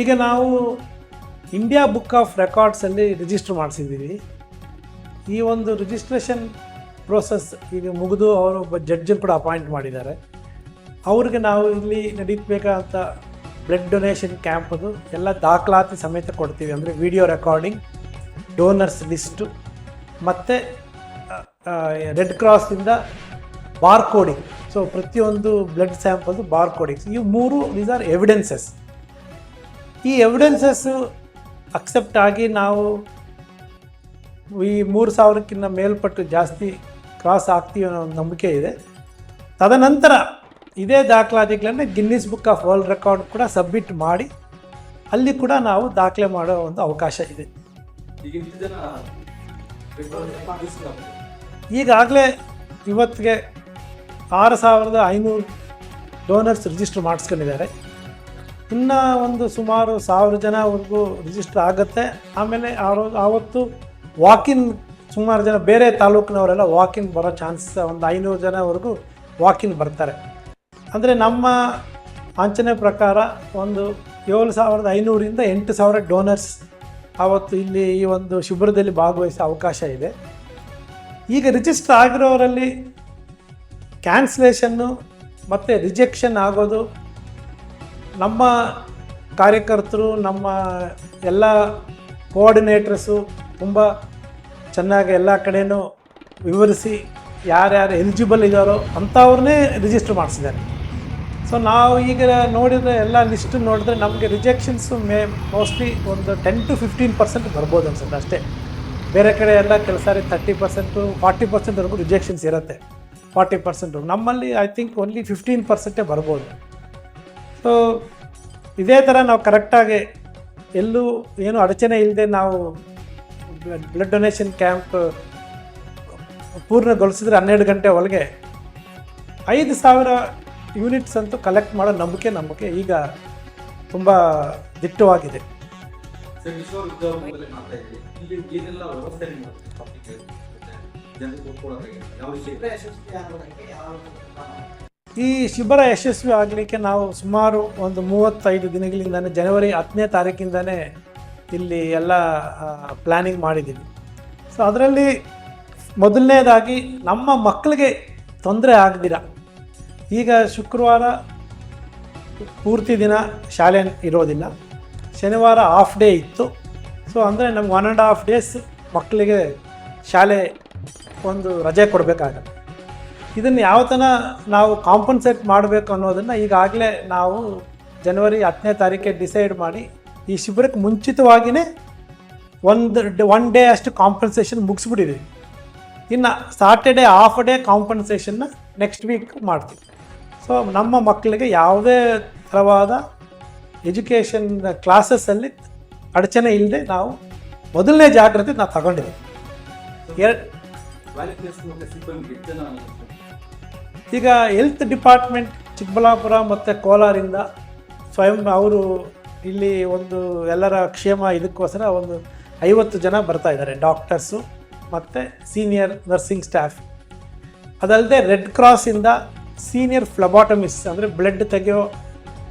ಈಗ ನಾವು India book of ರೆಕಾರ್ಡ್ಸಲ್ಲಿ ರಿಜಿಸ್ಟರ್ ಮಾಡಿಸಿದ್ದೀವಿ. ಈ ಒಂದು ರಿಜಿಸ್ಟ್ರೇಷನ್ ಪ್ರೋಸೆಸ್ ಈಗ ಮುಗಿದು ಅವರು ಒಬ್ಬ ಜಡ್ಜನ್ನು ಕೂಡ ಅಪಾಯಿಂಟ್ ಮಾಡಿದ್ದಾರೆ. ಅವ್ರಿಗೆ ನಾವು ಇಲ್ಲಿ ನಡೀಬೇಕಾದಂಥ ಬ್ಲಡ್ ಡೊನೇಷನ್ ಕ್ಯಾಂಪದು ಎಲ್ಲ ದಾಖಲಾತಿ ಸಮೇತ ಕೊಡ್ತೀವಿ. ಅಂದರೆ ವಿಡಿಯೋ ರೆಕಾರ್ಡಿಂಗ್ ಡೋನರ್ಸ್ ಲಿಸ್ಟು ಮತ್ತು ರೆಡ್ ಕ್ರಾಸಿಂದ ಬಾರ್ ಕೋಡಿಂಗ್ ಸೊ ಪ್ರತಿಯೊಂದು ಬ್ಲಡ್ ಸ್ಯಾಂಪಲ್ದು ಬಾರ್ ಕೋಡಿಂಗ್ಸ್ ಈ ಮೂರು ದೀಸ್ ಆರ್ ಎವಿಡೆನ್ಸಸ್ ಈ ಎವಿಡೆನ್ಸಸ್ಸು ಅಕ್ಸೆಪ್ಟ್ ಆಗಿ ನಾವು ಈ ಮೂರು ಸಾವಿರಕ್ಕಿಂತ ಮೇಲ್ಪಟ್ಟು ಜಾಸ್ತಿ ಕ್ರಾಸ್ ಆಗ್ತೀವಿ ಅನ್ನೋ ಒಂದು ನಂಬಿಕೆ ಇದೆ. ತದನಂತರ ಇದೇ ದಾಖಲಾತಿಗಳನ್ನು Guinness book of world record ಕೂಡ ಸಬ್ಮಿಟ್ ಮಾಡಿ ಅಲ್ಲಿ ಕೂಡ ನಾವು ದಾಖಲೆ ಮಾಡೋ ಒಂದು ಅವಕಾಶ ಇದೆ. ಈಗಾಗಲೇ ಇವತ್ತಿಗೆ ಆರು ಸಾವಿರದ ಐನೂರು ಡೋನರ್ಸ್ ರಿಜಿಸ್ಟರ್ ಮಾಡಿಸ್ಕೊಂಡಿದ್ದಾರೆ. ಇನ್ನು ಒಂದು ಸುಮಾರು ಸಾವಿರ ಜನವರೆಗೂ ರಿಜಿಸ್ಟರ್ ಆಗುತ್ತೆ. ಆಮೇಲೆ ಆವತ್ತು ವಾಕಿನ್ ಸುಮಾರು ಜನ ಬೇರೆ ತಾಲೂಕಿನವರೆಲ್ಲ ವಾಕಿನ್ ಬರೋ ಚಾನ್ಸ್ ಒಂದು ಐನೂರು ಜನವರೆಗೂ ವಾಕಿನ್ ಬರ್ತಾರೆ. ಅಂದರೆ ನಮ್ಮ ಆಂಚನೆ ಪ್ರಕಾರ ಒಂದು ಏಳು ಸಾವಿರದ ಐನೂರಿಂದ ಎಂಟು ಸಾವಿರ ಡೋನರ್ಸ್ ಆವತ್ತು ಇಲ್ಲಿ ಈ ಒಂದು ಶಿಬಿರದಲ್ಲಿ ಭಾಗವಹಿಸೋ ಅವಕಾಶ ಇದೆ. ಈಗ ರಿಜಿಸ್ಟರ್ ಆಗಿರೋರಲ್ಲಿ ಕ್ಯಾನ್ಸಲೇಷನ್ನು ಮತ್ತು ರಿಜೆಕ್ಷನ್ ಆಗೋದು ನಮ್ಮ ಕಾರ್ಯಕರ್ತರು, ನಮ್ಮ ಎಲ್ಲ ಕೋಆರ್ಡಿನೇಟರ್ಸು ತುಂಬ ಚೆನ್ನಾಗಿ ಎಲ್ಲ ಕಡೆಯೂ ವಿವರಿಸಿ ಯಾರ್ಯಾರು ಎಲಿಜಿಬಲ್ ಇದ್ದಾರೋ ಅಂಥವ್ರನ್ನೇ ರಿಜಿಸ್ಟರ್ ಮಾಡಿಸಿದ್ದಾರೆ. ಸೊ ನಾವು ಈಗ ನೋಡಿದರೆ ಎಲ್ಲ ಲಿಸ್ಟ್ ನೋಡಿದ್ರೆ ನಮಗೆ ರಿಜೆಕ್ಷನ್ಸು ಮೇ ಮೋಸ್ಟ್ಲಿ ಒಂದು ಟೆನ್ ಟು ಫಿಫ್ಟೀನ್ ಪರ್ಸೆಂಟ್ ಬರ್ಬೋದು ಅನ್ಸುತ್ತೆ ಅಷ್ಟೇ. ಬೇರೆ ಕಡೆ ಎಲ್ಲ ಕೆಲಸ ತರ್ಟಿ ಪರ್ಸೆಂಟು ಫಾರ್ಟಿ ಪರ್ಸೆಂಟ್ವರೆಗೂ ರಿಜೆಕ್ಷನ್ಸ್ ಇರುತ್ತೆ. ಫಾರ್ಟಿ ಪರ್ಸೆಂಟು ನಮ್ಮಲ್ಲಿ ಐ ಥಿಂಕ್ ಓನ್ಲಿ ಫಿಫ್ಟೀನ್ ಪರ್ಸೆಂಟೇ ಬರ್ಬೋದು. ಸೊ ಇದೇ ಥರ ನಾವು ಕರೆಕ್ಟಾಗಿ ಎಲ್ಲೂ ಏನು ಅಡಚಣೆ ಇಲ್ಲದೆ ನಾವು ಬ್ಲಡ್ ಡೊನೇಷನ್ ಕ್ಯಾಂಪ್ ಪೂರ್ಣಗೊಳಿಸಿದ್ರೆ ಹನ್ನೆರಡು ಗಂಟೆ ಒಳಗೆ ಐದು ಸಾವಿರ ಯೂನಿಟ್ಸ್ ಅಂತೂ ಕಲೆಕ್ಟ್ ಮಾಡೋ ನಂಬಿಕೆ ನಂಬಿಕೆ ಈಗ ತುಂಬ ದಿಟ್ಟವಾಗಿದೆ. ವ್ಯವಸ್ಥೆ ಈ ಶಿಬಿರ ಯಶಸ್ವಿ ಆಗಲಿಕ್ಕೆ ನಾವು ಸುಮಾರು ಒಂದು ಮೂವತ್ತೈದು ದಿನಗಳಿಂದಾನೆ, ಜನವರಿ ಹತ್ತನೇ ತಾರೀಕಿಂದನೇ ಇಲ್ಲಿ ಎಲ್ಲ ಪ್ಲ್ಯಾನಿಂಗ್ ಮಾಡಿದ್ದೀವಿ. ಸೊ ಅದರಲ್ಲಿ ಮೊದಲನೇದಾಗಿ ನಮ್ಮ ಮಕ್ಕಳಿಗೆ ತೊಂದರೆ ಆಗದಿರ. ಈಗ ಶುಕ್ರವಾರ ಪೂರ್ತಿ ದಿನ ಶಾಲೆ ಇರೋದಿಲ್ಲ. ಶನಿವಾರ ಹಾಫ್ ಡೇ ಇತ್ತು. ಸೊ ಅಂದರೆ ನಮ್ಗೆ ಒನ್ ಆ್ಯಂಡ್ ಹಾಫ್ ಡೇಸ್ ಮಕ್ಕಳಿಗೆ ಶಾಲೆ ಒಂದು ರಜೆ ಕೊಡಬೇಕಾಗತ್ತೆ. ಇದನ್ನು ಯಾವ ಥರ ನಾವು ಕಾಂಪನ್ಸೇಟ್ ಮಾಡಬೇಕು ಅನ್ನೋದನ್ನು ಈಗಾಗಲೇ ನಾವು ಜನವರಿ ಹತ್ತನೇ ತಾರೀಕೇ ಡಿಸೈಡ್ ಮಾಡಿ ಈ ಶಿಬಿರಕ್ಕೆ ಮುಂಚಿತವಾಗಿಯೇ ಒಂದು ಒನ್ ಡೇ ಅಷ್ಟು ಕಾಂಪನ್ಸೇಷನ್ ಮುಗಿಸ್ಬಿಟ್ಟಿದ್ದೀವಿ ಇನ್ನು ಸಾಟರ್ಡೆ ಹಾಫ್ ಡೇ ಕಾಂಪನ್ಸೇಷನ್ನ ನೆಕ್ಸ್ಟ್ ವೀಕ್ ಮಾಡ್ತೀವಿ ಸೊ ನಮ್ಮ ಮಕ್ಕಳಿಗೆ ಯಾವುದೇ ಥರವಾದ ಎಜುಕೇಷನ್ ಕ್ಲಾಸಸ್ಸಲ್ಲಿ ಅಡಚಣೆ ಇಲ್ಲದೆ ನಾವು ಮೊದಲನೇ ಜಾಗ್ರತೆ ನಾವು ತಗೊಂಡಿದ್ದೀವಿ ಎರಡು ಈಗ ಹೆಲ್ತ್ ಡಿಪಾರ್ಟ್ಮೆಂಟ್ ಚಿಕ್ಕಬಳ್ಳಾಪುರ ಮತ್ತು ಕೋಲಾರಿಂದ ಸ್ವಯಂ ಅವರು ಇಲ್ಲಿ ಒಂದು ಎಲ್ಲರ ಕ್ಷೇಮ ಇದಕ್ಕೋಸ್ಕರ ಒಂದು ಐವತ್ತು ಜನ ಬರ್ತಾ ಇದ್ದಾರೆ ಡಾಕ್ಟರ್ಸು ಮತ್ತು ಸೀನಿಯರ್ ನರ್ಸಿಂಗ್ ಸ್ಟಾಫ್ ಅದಲ್ಲದೆ ರೆಡ್ ಕ್ರಾಸಿಂದ ಸೀನಿಯರ್ ಫ್ಲಬಾಟಮಿಸ್ ಅಂದರೆ ಬ್ಲಡ್ ತೆಗೆಯೋ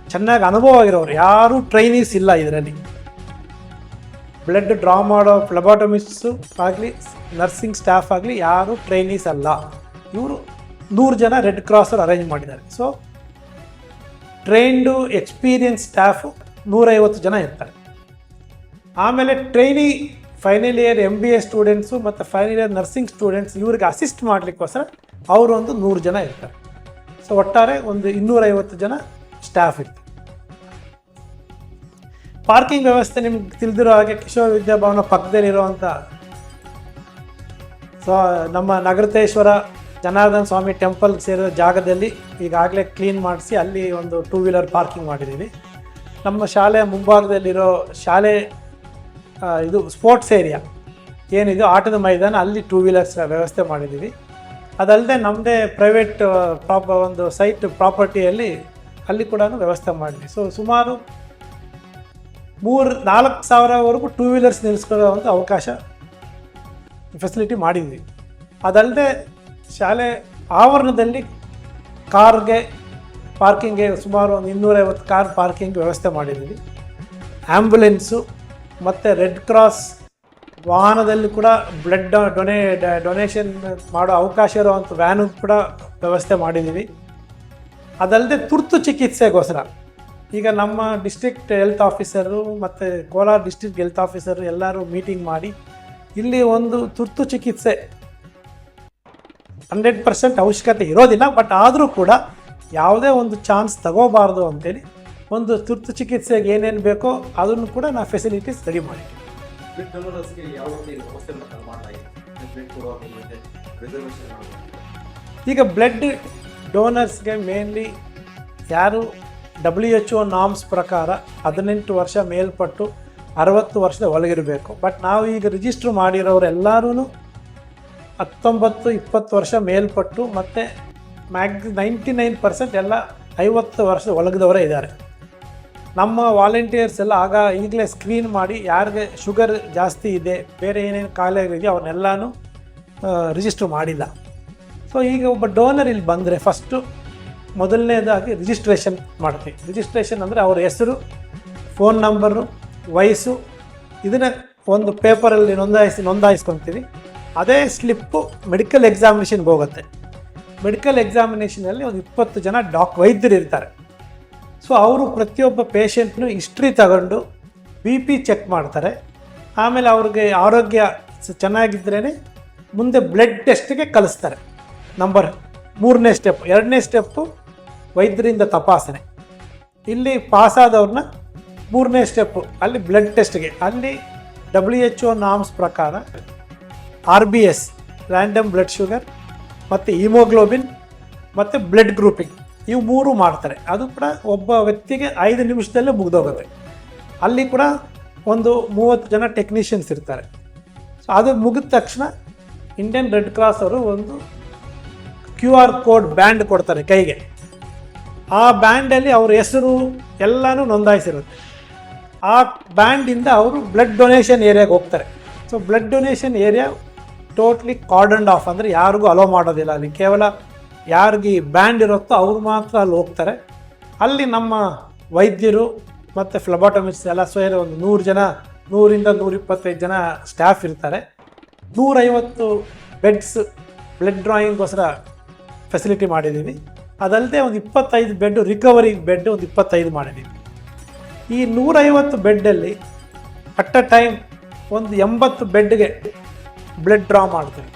ಚೆನ್ನಾಗಿ ಅನುಭವ ಆಗಿರೋರು ಯಾರೂ ಟ್ರೈನೀಸ್ ಇಲ್ಲ ಇದರಲ್ಲಿ. ಬ್ಲಡ್ ಡ್ರಾ ಮಾಡೋ ಫ್ಲಬಾಟಮಿಸ್ಟು ಆಗಲಿ ನರ್ಸಿಂಗ್ ಸ್ಟಾಫ್ ಆಗಲಿ ಯಾರೂ ಟ್ರೈನೀಸ್ ಅಲ್ಲ. ಇವರು ನೂರು ಜನ ರೆಡ್ ಕ್ರಾಸರ್ ಅರೇಂಜ್ ಮಾಡಿದ್ದಾರೆ. ಸೊ ಟ್ರೈನ್ಡು ಎಕ್ಸ್ಪೀರಿಯನ್ಸ್ ಸ್ಟಾಫು ನೂರೈವತ್ತು ಜನ ಇರ್ತಾರೆ. ಆಮೇಲೆ trainee final year M B A students ಮತ್ತು ಫೈನಲ್ ಇಯರ್ ನರ್ಸಿಂಗ್ ಸ್ಟೂಡೆಂಟ್ಸ್ ಇವ್ರಿಗೆ ಅಸಿಸ್ಟ್ ಮಾಡಲಿಕ್ಕೋಸ್ಕರ ಅವರು ಒಂದು ನೂರು ಜನ ಇರ್ತಾರೆ. ಸೊ ಒಟ್ಟಾರೆ ಒಂದು ಇನ್ನೂರೈವತ್ತು ಜನ ಸ್ಟಾಫ್ ಇರ್ತಾರೆ. ಪಾರ್ಕಿಂಗ್ ವ್ಯವಸ್ಥೆ ನಿಮ್ಗೆ ತಿಳಿದಿರೋ ಹಾಗೆ ಕಿಶೋರ್ ವಿದ್ಯಾಭವನ ಪಕ್ಕದಲ್ಲಿರುವಂಥ ಸೊ ನಮ್ಮ ನಗರತೇಶ್ವರ ಜನಾರ್ದನ ಸ್ವಾಮಿ ಟೆಂಪಲ್ ಸೇರಿದ ಜಾಗದಲ್ಲಿ ಈಗಾಗಲೇ ಕ್ಲೀನ್ ಮಾಡಿಸಿ ಅಲ್ಲಿ ಒಂದು ಟೂ ವೀಲರ್ ಪಾರ್ಕಿಂಗ್ ಮಾಡಿದ್ದೀವಿ ನಮ್ಮ ಶಾಲೆ ಮುಂಭಾಗದಲ್ಲಿರೋ ಶಾಲೆ ಇದು ಸ್ಪೋರ್ಟ್ಸ್ ಏರಿಯಾ ಏನಿದೆ? ಆಟದ ಮೈದಾನ. ಅಲ್ಲಿ ಟೂ ವೀಲರ್ಸ್ ವ್ಯವಸ್ಥೆ ಮಾಡಿದ್ದೀವಿ ಅದಲ್ಲದೆ ನಮ್ಮದೇ ಪ್ರೈವೇಟ್ ಪ್ರಾಪ ಒಂದು ಸೈಟ್ ಪ್ರಾಪರ್ಟಿಯಲ್ಲಿ ಅಲ್ಲಿ ಕೂಡ ವ್ಯವಸ್ಥೆ ಮಾಡಿದ್ವಿ. ಸೊ ಸುಮಾರು ಮೂರು, ನಾಲ್ಕು ಸಾವಿರವರೆಗೂ ಟೂ ವೀಲರ್ಸ್ ನಿಲ್ಲಿಸ್ಕೊಳ್ಳೋ ಒಂದು ಅವಕಾಶ ಫೆಸಿಲಿಟಿ ಮಾಡಿದ್ವಿ. ಅದಲ್ಲದೆ ಶಾಲೆ ಆವರಣದಲ್ಲಿ ಕಾರ್ಗೆ ಪಾರ್ಕಿಂಗ್ಗೆ ಸುಮಾರು ಒಂದು ಇನ್ನೂರೈವತ್ತು ಕಾರ್ ಪಾರ್ಕಿಂಗ್ ವ್ಯವಸ್ಥೆ ಮಾಡಿದ್ದೀವಿ. ಆ್ಯಂಬುಲೆನ್ಸು ಮತ್ತು ರೆಡ್ ಕ್ರಾಸ್ ವಾಹನದಲ್ಲಿ ಕೂಡ ಬ್ಲಡ್ ಡೊನೇ, ಡೊನೇಷನ್ ಮಾಡೋ ಅವಕಾಶ ಇರುವಂಥ ವ್ಯಾನು ಕೂಡ ವ್ಯವಸ್ಥೆ ಮಾಡಿದ್ದೀವಿ. ಅದಲ್ಲದೆ ತುರ್ತು ಚಿಕಿತ್ಸೆಗೋಸ್ಕರ ಈಗ ನಮ್ಮ ಡಿಸ್ಟ್ರಿಕ್ಟ್ ಹೆಲ್ತ್ ಆಫೀಸರು ಮತ್ತು ಕೋಲಾರ ಡಿಸ್ಟ್ರಿಕ್ಟ್ ಹೆಲ್ತ್ ಆಫೀಸರು ಎಲ್ಲರೂ ಮೀಟಿಂಗ್ ಮಾಡಿ ಇಲ್ಲಿ ಒಂದು ತುರ್ತು ಚಿಕಿತ್ಸೆ ಹಂಡ್ರೆಡ್ ಪರ್ಸೆಂಟ್ ಅವಶ್ಯಕತೆ ಇರೋದಿಲ್ಲ ಬಟ್ ಆದರೂ ಕೂಡ ಯಾವುದೇ ಒಂದು ಚಾನ್ಸ್ ತಗೋಬಾರ್ದು ಅಂತೇಳಿ ಒಂದು ತುರ್ತು ಚಿಕಿತ್ಸೆಗೆ ಏನೇನು ಬೇಕೋ ಅದನ್ನು ಕೂಡ ನಾವು ಫೆಸಿಲಿಟೀಸ್ ರೆಡಿ ಮಾಡಿ ಈಗ ಬ್ಲಡ್ ಡೋನರ್ಸ್ಗೆ ಮೇನ್ಲಿ ಯಾರು ಡಬ್ಲ್ಯೂ ಎಚ್ ಒ ನಾಮ್ಸ್ ಪ್ರಕಾರ ಹದಿನೆಂಟು ವರ್ಷ ಮೇಲ್ಪಟ್ಟು ಅರವತ್ತು ವರ್ಷದ ಒಳಗಿರಬೇಕು. ಬಟ್ ನಾವು ಈಗ ರಿಜಿಸ್ಟ್ರ್ ಮಾಡಿರೋರು ಎಲ್ಲರೂ ಹತ್ತೊಂಬತ್ತು, ಇಪ್ಪತ್ತು ವರ್ಷ ಮೇಲ್ಪಟ್ಟು ಮತ್ತು ಮ್ಯಾಗ್ ನೈಂಟಿ ನೈನ್ ಪರ್ಸೆಂಟ್ ಎಲ್ಲ ಐವತ್ತು ವರ್ಷ ಒಳಗದವರೇ ಇದ್ದಾರೆ. ನಮ್ಮ ವಾಲಂಟಿಯರ್ಸ್ ಎಲ್ಲ ಆಗ ಈಗಲೇ ಸ್ಕ್ರೀನ್ ಮಾಡಿ ಯಾರಿಗೆ ಶುಗರ್ ಜಾಸ್ತಿ ಇದೆ, ಬೇರೆ ಏನೇನು ಕಾಯಿಲೆಗಳಿದೆಯೋ ಅವನ್ನೆಲ್ಲನೂ ರಿಜಿಸ್ಟ್ರ್ ಮಾಡಿಲ್ಲ. ಸೊ ಈಗ ಒಬ್ಬ ಡೋನರ್ ಇಲ್ಲಿ ಬಂದರೆ ಫಸ್ಟು ಮೊದಲನೇದಾಗಿ ರಿಜಿಸ್ಟ್ರೇಷನ್ ಮಾಡ್ತೀವಿ ರಿಜಿಸ್ಟ್ರೇಷನ್ ಅಂದರೆ ಅವ್ರ ಹೆಸರು ಫೋನ್ ನಂಬರು ವಯಸ್ಸು, ಇದನ್ನೇ ಒಂದು ಪೇಪರಲ್ಲಿ ನೋಂದಾಯಿಸಿ, ನೋಂದಾಯಿಸ್ಕೊತೀವಿ. ಅದೇ ಸ್ಲಿಪ್ಪು ಮೆಡಿಕಲ್ ಎಕ್ಸಾಮಿನೇಷನ್ಗೆ ಹೋಗುತ್ತೆ. ಮೆಡಿಕಲ್ ಎಕ್ಸಾಮಿನೇಷನಲ್ಲಿ ಒಂದು ಇಪ್ಪತ್ತು ಜನ ಡಾಕ್ ವೈದ್ಯರು ಇರ್ತಾರೆ. ಸೊ ಅವರು ಪ್ರತಿಯೊಬ್ಬ ಪೇಷಂಟ್ನು ಹಿಸ್ಟ್ರಿ ತಗೊಂಡು ಬಿ ಪಿ ಚೆಕ್ ಮಾಡ್ತಾರೆ. ಆಮೇಲೆ ಅವ್ರಿಗೆ ಆರೋಗ್ಯ ಚೆನ್ನಾಗಿದ್ರೇ ಮುಂದೆ ಬ್ಲಡ್ ಟೆಸ್ಟ್ಗೆ ಕಲಿಸ್ತಾರೆ. ನಂಬರ್ ಮೂರನೇ ಸ್ಟೆಪ್ ಎರಡನೇ ಸ್ಟೆಪ್ಪು ವೈದ್ಯರಿಂದ ತಪಾಸಣೆ. ಇಲ್ಲಿ ಪಾಸಾದವ್ರನ್ನ ಮೂರನೇ ಸ್ಟೆಪ್ಪು ಅಲ್ಲಿ ಬ್ಲಡ್ ಟೆಸ್ಟ್ಗೆ ಅಲ್ಲಿ ಡಬ್ಲ್ಯೂ ಎಚ್ ಒ ನಾಮ್ಸ್ ಪ್ರಕಾರ R B S random blood sugar ಮತ್ತು ಹಿಮೋಗ್ಲೋಬಿನ್ ಮತ್ತು ಬ್ಲಡ್ ಗ್ರೂಪಿಂಗ್ ಇವು ಮೂರು ಮಾಡ್ತಾರೆ. ಅದು ಕೂಡ ಒಬ್ಬ ವ್ಯಕ್ತಿಗೆ ಐದು ನಿಮಿಷದಲ್ಲೇ ಮುಗ್ದೋಗುತ್ತೆ. ಅಲ್ಲಿ ಕೂಡ ಒಂದು ಮೂವತ್ತು ಜನ ಟೆಕ್ನಿಷಿಯನ್ಸ್ ಇರ್ತಾರೆ. ಸೊ ಅದು ಮುಗಿದ ತಕ್ಷಣ ಇಂಡಿಯನ್ ರೆಡ್ ಕ್ರಾಸ್ ಅವರು ಒಂದು ಕ್ಯೂ ಆರ್ ಕೋಡ್ ಬ್ಯಾಂಡ್ ಕೊಡ್ತಾರೆ ಕೈಗೆ. ಆ ಬ್ಯಾಂಡಲ್ಲಿ ಅವ್ರ ಹೆಸರು ಎಲ್ಲನೂ ನೋಂದಾಯಿಸಿರುತ್ತೆ. ಆ ಬ್ಯಾಂಡಿಂದ ಅವರು ಬ್ಲಡ್ ಡೊನೇಷನ್ ಏರಿಯಾಗೆ ಹೋಗ್ತಾರೆ. So blood donation area totally cordoned off ಅಂದರೆ ಯಾರಿಗೂ ಅಲೋ ಮಾಡೋದಿಲ್ಲ. ಅಲ್ಲಿ ಕೇವಲ ಯಾರಿಗೆ ಬ್ಯಾಂಡ್ ಇರುತ್ತೋ ಅವ್ರು ಮಾತ್ರ ಅಲ್ಲಿ ಹೋಗ್ತಾರೆ. ಅಲ್ಲಿ ನಮ್ಮ ವೈದ್ಯರು ಮತ್ತು ಫ್ಲಬಾಟಮಿಸ್ಟ್ ಎಲ್ಲ ಸೇರಿ ಒಂದು ನೂರು ಜನ, ನೂರಿಂದ ನೂರಿಪ್ಪತ್ತೈದು ಜನ ಸ್ಟಾಫ್ ಇರ್ತಾರೆ. ನೂರೈವತ್ತು ಬೆಡ್ಸ್ ಬ್ಲಡ್ ಡ್ರಾಯಿಂಗ್ಗೋಸ್ಕರ ಫೆಸಿಲಿಟಿ ಮಾಡಿದ್ದೀವಿ. ಅದಲ್ಲದೆ ಒಂದು ಇಪ್ಪತ್ತೈದು ಬೆಡ್ ರಿಕವರಿ ಬೆಡ್ ಒಂದು ಇಪ್ಪತ್ತೈದು ಮಾಡಿದ್ದೀವಿ. ಈ ನೂರೈವತ್ತು ಬೆಡ್ಡಲ್ಲಿ ಅಟ್ ಅ ಟೈಮ್ ಒಂದು ಎಂಬತ್ತು ಬೆಡ್ಗೆ ಬ್ಲಡ್ ಡ್ರಾ ಮಾಡ್ತೀವಿ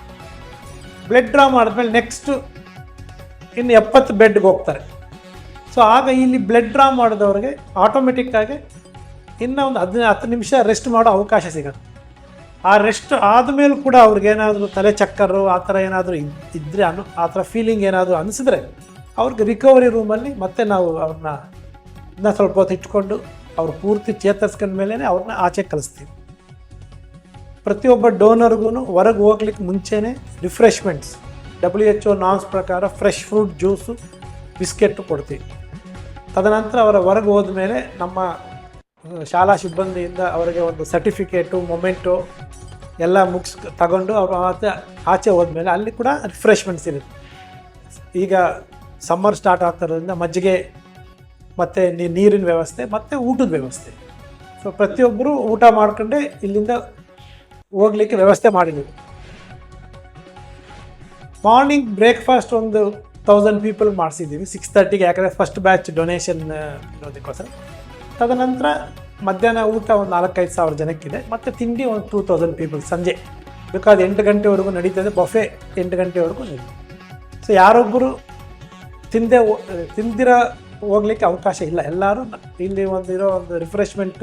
ಬ್ಲಡ್ ಡ್ರಾ ಮಾಡಿದ್ಮೇಲೆ ನೆಕ್ಸ್ಟು ಇನ್ನು ಎಪ್ಪತ್ತು ಬೆಡ್ಗೆ ಹೋಗ್ತಾರೆ. ಸೊ ಆಗ ಇಲ್ಲಿ ಬ್ಲಡ್ ಡ್ರಾ ಮಾಡಿದವ್ರಿಗೆ ಆಟೋಮೆಟಿಕ್ಕಾಗಿ ಇನ್ನೂ ಒಂದು ಹದಿನ ಹತ್ತು ನಿಮಿಷ ರೆಸ್ಟ್ ಮಾಡೋ ಅವಕಾಶ ಸಿಗುತ್ತೆ. ಆ ರೆಸ್ಟ್ ಆದಮೇಲೂ ಕೂಡ ಅವ್ರಿಗೇನಾದರೂ ತಲೆ ಚಕ್ಕರು, ಆ ಥರ ಏನಾದರೂ ಇದ್ದರೆ ಅನು, ಆ ಥರ ಫೀಲಿಂಗ್ ಏನಾದರೂ ಅನಿಸಿದ್ರೆ ಅವ್ರಿಗೆ ರಿಕವರಿ ರೂಮಲ್ಲಿ ಮತ್ತೆ ನಾವು ಅವ್ರನ್ನ ಇನ್ನೂ ಸ್ವಲ್ಪ ಹೊತ್ತು ಇಟ್ಕೊಂಡು ಅವ್ರು ಪೂರ್ತಿ ಚೇತರಿಸ್ಕೊಂಡ ಮೇಲೇ ಅವ್ರನ್ನ ಆಚೆ ಕಳಿಸ್ತೀವಿ ಪ್ರತಿಯೊಬ್ಬ ಡೋನರ್ಗೂ ಹೊರಗೆ ಹೋಗ್ಲಿಕ್ಕೆ ಮುಂಚೆನೇ refreshments. W H O norms ಪ್ರಕಾರ ಫ್ರೆಶ್ ಫ್ರೂಟ್ ಜ್ಯೂಸು ಬಿಸ್ಕೆಟ್ಟು ಕೊಡ್ತೀವಿ. ತದನಂತರ ಅವರ ಹೊರಗೆ ಹೋದ್ಮೇಲೆ ನಮ್ಮ ಆ, ಶಾಲಾ ಸಿಬ್ಬಂದಿಯಿಂದ ಅವರಿಗೆ ಒಂದು ಸರ್ಟಿಫಿಕೇಟು ಮೊಮೆಂಟು ಎಲ್ಲ ಮುಗಿಸ್ ತಗೊಂಡು ಅವರು ಆಚೆ ಆಚೆ ಹೋದ್ಮೇಲೆ ಅಲ್ಲಿ ಕೂಡ ರಿಫ್ರೆಶ್ಮೆಂಟ್ಸ್ ಇರುತ್ತೆ. ಈಗ ಸಮ್ಮರ್ ಸ್ಟಾರ್ಟ್ ಆಗ್ತಿರೋದ್ರಿಂದ ಮಜ್ಜಿಗೆ ಮತ್ತು ನೀರಿನ ವ್ಯವಸ್ಥೆ ಮತ್ತು ಊಟದ ವ್ಯವಸ್ಥೆ. ಸೊ ಪ್ರತಿಯೊಬ್ಬರು ಊಟ ಮಾಡ್ಕೊಂಡೆ ಇಲ್ಲಿಂದ ಹೋಗ್ಲಿಕ್ಕೆ ವ್ಯವಸ್ಥೆ ಮಾಡಿದ್ದೀವಿ ಮಾರ್ನಿಂಗ್ ಬ್ರೇಕ್ಫಾಸ್ಟ್ ಒಂದು ತೌಸಂಡ್ ಪೀಪಲ್ ಮಾಡಿಸಿದ್ದೀವಿ. ಸಿಕ್ಸ್ ತರ್ಟಿಗೆ ಯಾಕಂದರೆ ಫಸ್ಟ್ ಬ್ಯಾಚ್ ಡೊನೇಷನ್ ಇರೋದಕ್ಕೋಸ್ಕರ. ತದನಂತರ ಮಧ್ಯಾಹ್ನ ಊಟ ಒಂದು ನಾಲ್ಕೈದು ಸಾವಿರ ಜನಕ್ಕಿದೆ. ಮತ್ತು ತಿಂಡಿ ಒಂದು ಟೂ ತೌಸಂಡ್ ಪೀಪಲ್ ಸಂಜೆ. ಬೇಕಾದ ಎಂಟು ಗಂಟೆವರೆಗೂ ನಡೀತದೆ ಬಫೆ ಎಂಟು ಗಂಟೆವರೆಗೂ ನಡೀತದೆ ಸೊ ಯಾರೊಬ್ಬರು ತಿಂದೆ ತಿಂದಿರ ಹೋಗ್ಲಿಕ್ಕೆ ಅವಕಾಶ ಇಲ್ಲ. ಎಲ್ಲರೂ ಇಲ್ಲಿ ಒಂದು ಇರೋ ಒಂದು ರಿಫ್ರೆಶ್ಮೆಂಟ್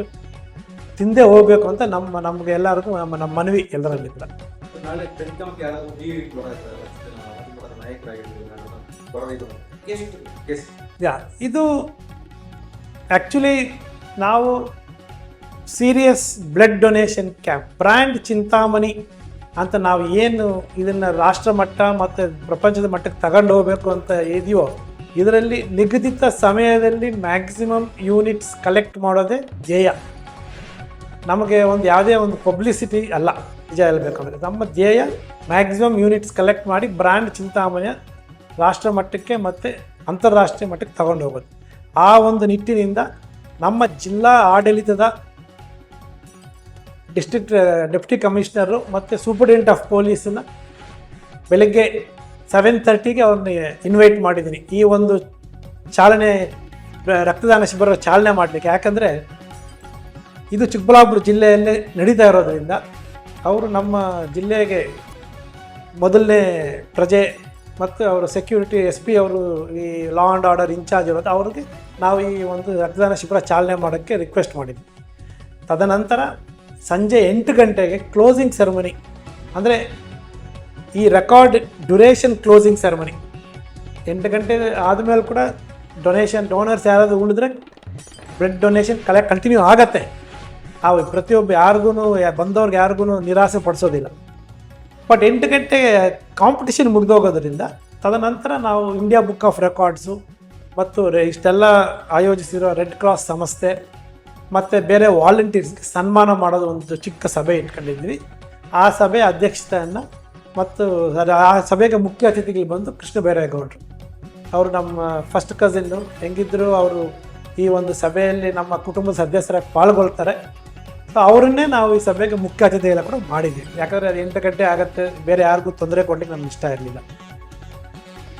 ತಿಂದೇ ಹೋಗಬೇಕು ಅಂತ ನಮ್ಮ ನಮಗೆ ಎಲ್ಲರಿಗೂ ನಮ್ಮ ನಮ್ಮ ಮನವಿ ಎಲ್ಲರಲ್ಲಿ ಯಾ ಇದು ಆ್ಯಕ್ಚುಲಿ ನಾವು serious blood donation camp brand Chintamani ಅಂತ ನಾವು ಏನು ಇದನ್ನು ರಾಷ್ಟ್ರ ಮಟ್ಟ ಮತ್ತು ಪ್ರಪಂಚದ ಮಟ್ಟಕ್ಕೆ ತಗೊಂಡು ಹೋಗಬೇಕು ಅಂತ ಇದೆಯೋ ಇದರಲ್ಲಿ ನಿಗದಿತ ಸಮಯದಲ್ಲಿ ಮ್ಯಾಕ್ಸಿಮಮ್ ಯೂನಿಟ್ಸ್ ಕಲೆಕ್ಟ್ ಮಾಡೋದೇ ಧ್ಯೇಯ. ನಮಗೆ ಒಂದು ಯಾವುದೇ ಒಂದು ಪಬ್ಲಿಸಿಟಿ ಅಲ್ಲ. ನಿಜ ಹೇಳಬೇಕಂದ್ರೆ ನಮ್ಮ ಧ್ಯೇಯ ಮ್ಯಾಕ್ಸಿಮಮ್ ಯೂನಿಟ್ಸ್ ಕಲೆಕ್ಟ್ ಮಾಡಿ ಬ್ರ್ಯಾಂಡ್ ಚಿಂತಾಮಣಿಯ ರಾಷ್ಟ್ರ ಮಟ್ಟಕ್ಕೆ ಮತ್ತು ಅಂತಾರಾಷ್ಟ್ರೀಯ ಮಟ್ಟಕ್ಕೆ ತಗೊಂಡು ಹೋಗೋದು. ಆ ಒಂದು ನಿಟ್ಟಿನಿಂದ ನಮ್ಮ ಜಿಲ್ಲಾ ಆಡಳಿತದ ಡಿಸ್ಟ್ರಿಕ್ಟ್ ಡೆಪ್ಟಿ ಕಮಿಷನರು ಮತ್ತು ಸೂಪರಿಂಟೆಂಡೆಂಟ್ ಆಫ್ ಪೊಲೀಸನ್ನ ಬೆಳಗ್ಗೆ ಸೆವೆನ್ ತರ್ಟಿಗೆ ಅವ್ರನ್ನ ಇನ್ವೈಟ್ ಮಾಡಿದ್ದೀನಿ. ಈ ಒಂದು ಚಾಲನೆ, ರಕ್ತದಾನ ಶಿಬಿರ ಚಾಲನೆ ಮಾಡಲಿಕ್ಕೆ. ಯಾಕಂದರೆ ಇದು ಚಿಕ್ಕಬಳ್ಳಾಪುರ ಜಿಲ್ಲೆಯಲ್ಲೇ ನಡೀತಾ ಇರೋದರಿಂದ ಅವರು ನಮ್ಮ ಜಿಲ್ಲೆಗೆ ಮೊದಲನೇ ಪ್ರಜೆ ಮತ್ತು ಅವರ ಸೆಕ್ಯೂರಿಟಿ ಎಸ್ ಪಿ ಅವರು ಈ ಲಾ ಆ್ಯಂಡ್ ಆರ್ಡರ್ ಇನ್ಚಾರ್ಜ್ ಇರೋದು, ಅವ್ರಿಗೆ ನಾವು ಈ ಒಂದು ರಕ್ತದಾನ ಶಿಬಿರ ಚಾಲನೆ ಮಾಡೋಕ್ಕೆ ರಿಕ್ವೆಸ್ಟ್ ಮಾಡಿದ್ವಿ. ತದನಂತರ ಸಂಜೆ ಎಂಟು ಗಂಟೆಗೆ ಕ್ಲೋಸಿಂಗ್ ಸೆರೆಮನಿ ಅಂದರೆ ಈ ರೆಕಾರ್ಡ್ ಡ್ಯುರೇಷನ್ ಕ್ಲೋಸಿಂಗ್ ಸೆರೆಮನಿ ಎಂಟು ಗಂಟೆ ಆದಮೇಲೆ ಕೂಡ ಡೊನೇಷನ್ ಡೋನರ್ಸ್ ಯಾರಾದರೂ ಉಳಿದ್ರೆ ಬ್ಲಡ್ ಡೊನೇಷನ್ ಕಲೆ ಕಂಟಿನ್ಯೂ ಆಗತ್ತೆ. ನಾವು ಪ್ರತಿಯೊಬ್ಬ ಯಾರಿಗೂ ಬಂದವ್ರಿಗೆ ಯಾರಿಗೂ ನಿರಾಸೆ ಪಡಿಸೋದಿಲ್ಲ. ಬಟ್ ಎಂಟು ಗಂಟೆ ಕಾಂಪಿಟಿಷನ್ ಮುಗಿದೋಗೋದ್ರಿಂದ ತದನಂತರ ನಾವು ಇಂಡಿಯಾ ಬುಕ್ ಆಫ್ ರೆಕಾರ್ಡ್ಸು ಮತ್ತು ಇಷ್ಟೆಲ್ಲ ಆಯೋಜಿಸಿರೋ ರೆಡ್ ಕ್ರಾಸ್ ಸಂಸ್ಥೆ ಮತ್ತು ಬೇರೆ ವಾಲಂಟಿಯರ್ಸ್ಗೆ ಸನ್ಮಾನ ಮಾಡೋದು ಒಂದು ಚಿಕ್ಕ ಸಭೆ ಇಟ್ಕೊಂಡಿದ್ವಿ. ಆ ಸಭೆ ಅಧ್ಯಕ್ಷತೆಯನ್ನು ಮತ್ತು ಆ ಸಭೆಗೆ ಮುಖ್ಯ ಅತಿಥಿಗಳು ಬಂದು ಕೃಷ್ಣ ಬೈರೇಗೌಡರು. ಅವರು ನಮ್ಮ ಫಸ್ಟ್ ಕಸಿನ್ನು ಹೆಂಗಿದ್ರು, ಅವರು ಈ ಒಂದು ಸಭೆಯಲ್ಲಿ ನಮ್ಮ ಕುಟುಂಬದ ಸದಸ್ಯರಾಗಿ ಪಾಲ್ಗೊಳ್ತಾರೆ. ಸೊ ಅವರನ್ನೇ ನಾವು ಈ ಸಭೆಗೆ ಮುಖ್ಯ ಅತಿಥಿಗಳ ಕೂಡ ಮಾಡಿದ್ದೀವಿ ಯಾಕಂದರೆ ಅದು ಎಂಟು ಗಂಟೆ ಆಗುತ್ತೆ, ಬೇರೆ ಯಾರಿಗೂ ತೊಂದರೆ ಕೊಡ್ಲಿಕ್ಕೆ ನಮ್ಗೆ ಇಷ್ಟ ಇರಲಿಲ್ಲ.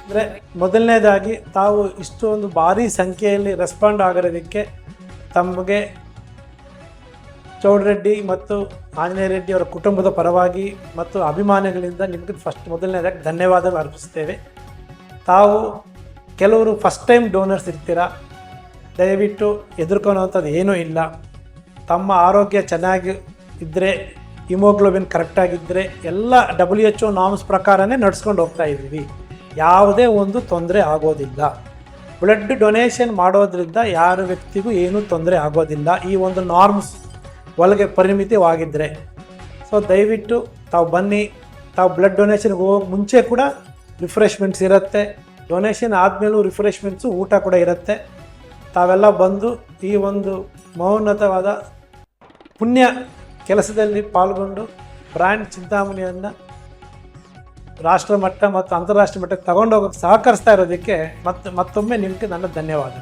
ಅಂದರೆ ಮೊದಲನೇದಾಗಿ ತಾವು ಇಷ್ಟೊಂದು ಭಾರಿ ಸಂಖ್ಯೆಯಲ್ಲಿ ರೆಸ್ಪಾಂಡ್ ಆಗಿರೋದಕ್ಕೆ ತಮಗೆ ಚೌಡರೆಡ್ಡಿ ಮತ್ತು ಆಂಜನೇಯ ರೆಡ್ಡಿ ಅವರ ಕುಟುಂಬದ ಪರವಾಗಿ ಮತ್ತು ಅಭಿಮಾನಿಗಳಿಂದ ನಿಮಗೆ ಫಸ್ಟ್ ಮೊದಲನೇದಾಗಿ ಧನ್ಯವಾದ ಅರ್ಪಿಸ್ತೇವೆ ತಾವು ಕೆಲವರು ಫಸ್ಟ್ ಟೈಮ್ ಡೋನರ್ಸ್ ಇರ್ತೀರ? ದಯವಿಟ್ಟು ಹೆದರ್ಕೊಳೋವಂಥದ್ದು ಏನೂ ಇಲ್ಲ. ತಮ್ಮ ಆರೋಗ್ಯ ಚೆನ್ನಾಗಿ ಇದ್ದರೆ ಹಿಮೋಗ್ಲೋಬಿನ್ ಕರೆಕ್ಟಾಗಿದ್ದರೆ ಎಲ್ಲ ಡಬ್ಲ್ಯೂ ಎಚ್ ಒ ನಾಮ್ಸ್ ಪ್ರಕಾರನೇ ನಡ್ಸ್ಕೊಂಡು ಹೋಗ್ತಾ ಇದ್ದೀವಿ. ಯಾವುದೇ ಒಂದು ತೊಂದರೆ ಆಗೋದಿಲ್ಲ. ಬ್ಲಡ್ ಡೊನೇಷನ್ ಮಾಡೋದ್ರಿಂದ ಯಾರ ವ್ಯಕ್ತಿಗೂ ಏನೂ ತೊಂದರೆ ಆಗೋದಿಲ್ಲ. ಈ ಒಂದು ನಾರ್ಮ್ಸ್ ಒಳಗೆ ಪರಿಮಿತವಾಗಿದ್ದರೆ ಸೊ ದಯವಿಟ್ಟು ತಾವು ಬನ್ನಿ, ತಾವು ಬ್ಲಡ್ ಡೊನೇಷನ್ಗೆ ಹೋಗೋ ಮುಂಚೆ ಕೂಡ ರಿಫ್ರೆಶ್ಮೆಂಟ್ಸ್ ಇರುತ್ತೆ. ಡೊನೇಷನ್ ಆದಮೇಲೂ ರಿಫ್ರೆಶ್ಮೆಂಟ್ಸು ಊಟ ಕೂಡ ಇರುತ್ತೆ. ತಾವೆಲ್ಲ ಬಂದು ಈ ಒಂದು ಮೌನ್ನತವಾದ ಪುಣ್ಯ ಕೆಲಸದಲ್ಲಿ ಪಾಲ್ಗೊಂಡು ಬ್ರ್ಯಾಂಡ್ ಚಿಂತಾಮಣಿಯನ್ನು ರಾಷ್ಟ್ರ ಮಟ್ಟ ಮತ್ತು ಅಂತಾರಾಷ್ಟ್ರೀಯ ಮಟ್ಟಕ್ಕೆ ತಗೊಂಡೋಗೋಕ್ಕೆ ಸಹಕರಿಸ್ತಾ ಇರೋದಕ್ಕೆ ಮತ್ತೆ ಮತ್ತೊಮ್ಮೆ ನಿಮಗೆ ನನ್ನ ಧನ್ಯವಾದ